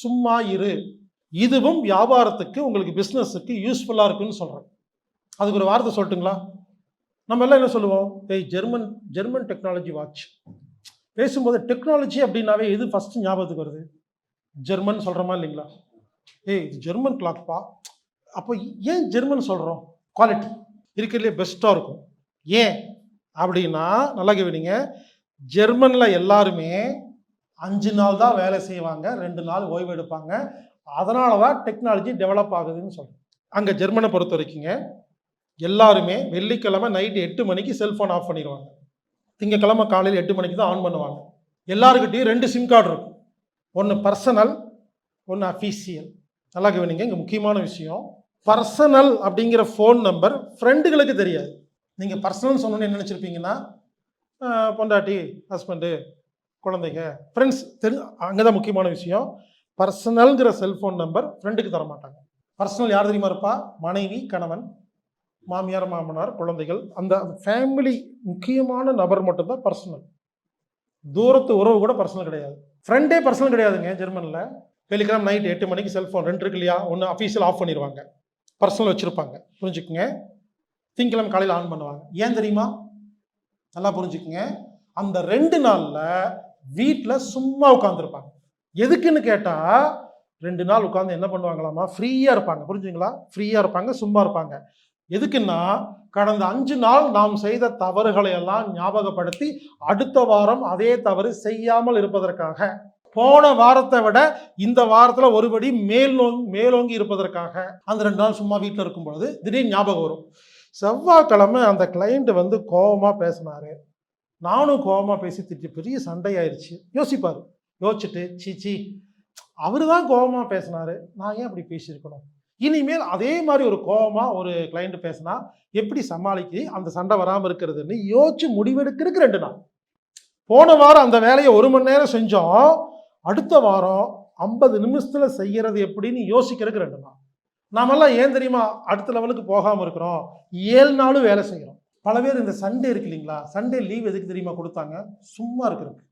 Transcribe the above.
சும்மா இரு. இதுவும் வியாபாரத்துக்கு உங்களுக்கு பிஸ்னஸுக்கு யூஸ்ஃபுல்லாக இருக்குன்னு சொல்கிறேன் அதுக்கு ஒரு வார்த்தை சொல்லட்டுங்களா? நம்ம எல்லாம் என்ன சொல்லுவோம்? ஏய் ஜெர்மன் ஜெர்மன் டெக்னாலஜி வாட்ச் பேசும்போது டெக்னாலஜி அப்படின்னாவே எது ஃபஸ்ட்டு ஞாபகத்துக்கு வருது? ஜெர்மன் சொல்கிறோமா இல்லைங்களா? ஏய் இது ஜெர்மன் கிளாக்ப்பா அப்போ ஏன் ஜெர்மன் சொல்கிறோம் குவாலிட்டி இருக்கிறதுலே பெஸ்ட்டாக இருக்கும். ஏன்? அப்படின்னா நல்லா கவனிங்க ஜெர்மனில் எல்லாருமே அஞ்சு நாள் தான் வேலை செய்வாங்க ரெண்டு நாள் ஓய்வு எடுப்பாங்க. அதனால தான் டெக்னாலஜி டெவலப் ஆகுதுன்னு சொல்கிறேன் அங்கே ஜெர்மனை பொறுத்த வரைக்குங்க எல்லாருமே வெள்ளிக்கிழமை நைட்டு எட்டு மணிக்கு செல்ஃபோன் ஆஃப் பண்ணிடுவாங்க. திங்கக்கிழமை காலையில் எட்டு மணிக்கு தான் ஆன் பண்ணுவாங்க. எல்லாருக்கிட்டையும் ரெண்டு சிம் கார்டு இருக்கும். ஒன்று பர்சனல் ஒன்று அஃபீஷியல் நல்லா கவனிங்க இங்கே முக்கியமான விஷயம். பர்சனல் அப்படிங்கிற ஃபோன் நம்பர் ஃப்ரெண்டுகளுக்கு தெரியாது. நீங்கள் பர்சனல் சொன்னோன்னு என்ன நினச்சிருப்பீங்கன்னா பொண்டாட்டி ஹஸ்பண்டு குழந்தைங்க. ஃப்ரெண்ட்ஸ் தெரி அங்கே தான் முக்கியமான விஷயம். பர்சனல்ங்கிற செல்ஃபோன் நம்பர் ஃப்ரெண்டுக்கு தர மாட்டாங்க பர்சனல் யார் தெரியுமா இருப்பா? மனைவி கணவன் மாமியார் மாமனார் குழந்தைகள். அந்த ஃபேமிலி முக்கியமான நபர் மட்டும்தான் பர்சனல் தூரத்து உறவு கூட பர்சனல் கிடையாது. ஃப்ரெண்டே பர்சனல் கிடையாதுங்க ஜெர்மனில். வெள்ளிக்கிழமை நைட் எட்டு மணிக்கு செல்ஃபோன் ரெண்டு இருக்கு இல்லையா? ஒன்று அஃபீஷியல் ஆஃப் பண்ணிடுவாங்க பர்சனல் வச்சுருப்பாங்க. புரிஞ்சுக்குங்க. திங்கக்கிழமை காலையில் ஆன் பண்ணுவாங்க. ஏன் தெரியுமா? நல்லா புரிஞ்சுக்குங்க. அந்த ரெண்டு நாளில் வீட்டில் சும்மா உட்காந்துருப்பாங்க எதுக்குன்னு கேட்டால் ரெண்டு நாள் உட்காந்து என்ன பண்ணுவாங்களாமா? ஃப்ரீயாக இருப்பாங்க. புரிஞ்சுங்களா ஃப்ரீயாக இருப்பாங்க சும்மா இருப்பாங்க. எதுக்குன்னா கடந்த அஞ்சு நாள் நாம் செய்த தவறுகளை எல்லாம் ஞாபகப்படுத்தி அடுத்த வாரம் அதே தவறு செய்யாமல் இருப்பதற்காக போன வாரத்தை விட இந்த வாரத்தில் ஒருபடி மேல் மேலோங்கி இருப்பதற்காக அந்த ரெண்டு நாள் சும்மா வீட்டில் இருக்கும் பொழுது திடீர்னு ஞாபகம் வரும். செவ்வாய்க்கிழமை அந்த கிளைண்ட்டு வந்து கோபமாக பேசினாரு. நானும் கோபமாக பேசி திட்டி பெரிய சண்டையாயிருச்சு. யோசிப்பார். யோசிச்சுட்டு சீச்சி அவர் தான் கோபமாக பேசினாரு. நான் ஏன் அப்படி பேசியிருக்கணும்? இனிமேல் அதே மாதிரி ஒரு கோபமாக ஒரு கிளைண்ட் பேசினா எப்படி சமாளிக்கி அந்த சண்டை வராமல் இருக்கிறதுன்னு யோசிச்சு முடிவெடுக்கிறதுக்கு ரெண்டு நாள். போன வாரம் அந்த வேலையை ஒரு மணி நேரம் செஞ்சோம். அடுத்த வாரம் ஐம்பது நிமிஷத்தில் செய்கிறது எப்படின்னு யோசிக்கிறதுக்கு ரெண்டு நாள். நாமெல்லாம் ஏன் தெரியுமா? அடுத்த லெவலுக்கு போகாமல் இருக்கிறோம். ஏழு நாளும் வேலை செய்கிறோம் பல பேர் இந்த சண்டே இருக்கு இல்லைங்களா? சண்டே லீவ் எதுக்கு தெரியுமா கொடுத்தாங்க? சும்மா இருக்கிறதுக்கு.